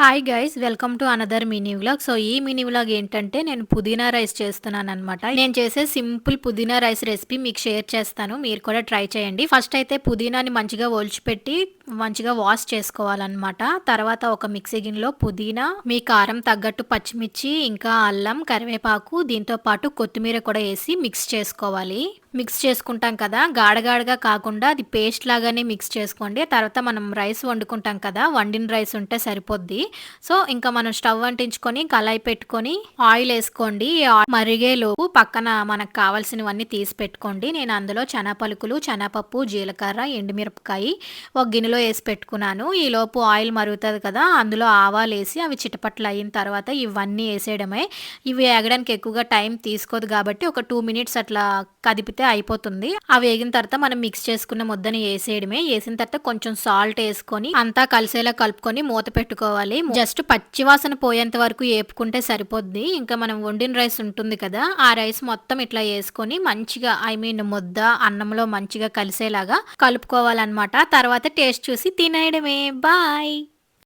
Hi guys welcome to another mini vlog so ఈ mini vlog ఏంటంటే నేను పుదీనా రైస్ చేస్తున్నాను అనమాట నేను చేసే సింపుల్ పుదీనా రైస్ రెసిపీ మీకు షేర్ చేస్తాను. మీరు కూడా ట్రై చేయండి. ఫస్ట్ అయితే పుదీనాని మంచిగా ఒలిచిపెట్టి మంచిగా వాష్ చేసుకోవాలన్నమాట. తర్వాత ఒక మిక్సీ గిన్నెలో పుదీనా మీ కారం తగ్గట్టు పచ్చిమిర్చి ఇంకా అల్లం కరివేపాకు దీంతో పాటు కొత్తిమీర కూడా వేసి మిక్స్ చేసుకోవాలి. మిక్స్ చేసుకుంటాం కదా గాడగాడగా కాకుండా అది పేస్ట్ లాగానే మిక్స్ చేసుకోండి. తర్వాత మనం రైస్ వండుకుంటాం కదా వండిన రైస్ ఉంటే సరిపోద్ది. సో ఇంకా మనం స్టవ్ అంటించుకొని కళాయి పెట్టుకొని ఆయిల్ వేసుకోండి. మరిగేలోపు పక్కన మనకు కావాల్సినవన్నీ తీసి పెట్టుకోండి. నేను అందులో పలుకులు శనగపప్పు జీలకర్ర ఎండుమిరపకాయ ఒక గిన్నెలో వేసి పెట్టుకున్నాను. ఈలోపు ఆయిల్ మరుగుతుంది కదా అందులో ఆవాలు వేసి అవి చిటపట్లు అయిన తర్వాత ఇవన్నీ వేసేయడమే. ఇవి ఎగడానికి ఎక్కువగా టైం తీసుకోదు కాబట్టి ఒక టూ మినిట్స్ అట్లా కదిపితే అయిపోతుంది. అవి వేగిన తర్వాత మనం మిక్స్ చేసుకున్న ముద్దని వేసేయడమే. వేసిన తర్వాత కొంచెం సాల్ట్ వేసుకొని అంతా కలిసేలా కలుపుకొని మూత పెట్టుకోవాలి. జస్ట్ పచ్చివాసన పోయేంత వరకు వేపుకుంటే సరిపోద్ది. ఇంకా మనం వండిన రైస్ ఉంటుంది కదా ఆ రైస్ మొత్తం ఇట్లా వేసుకొని మంచిగా ఐ మీన్ ముద్ద అన్నంలో మంచిగా కలిసేలాగా కలుపుకోవాలన్నమాట. తర్వాత టేస్ట్ చూసి తినేయడమే. బాయ్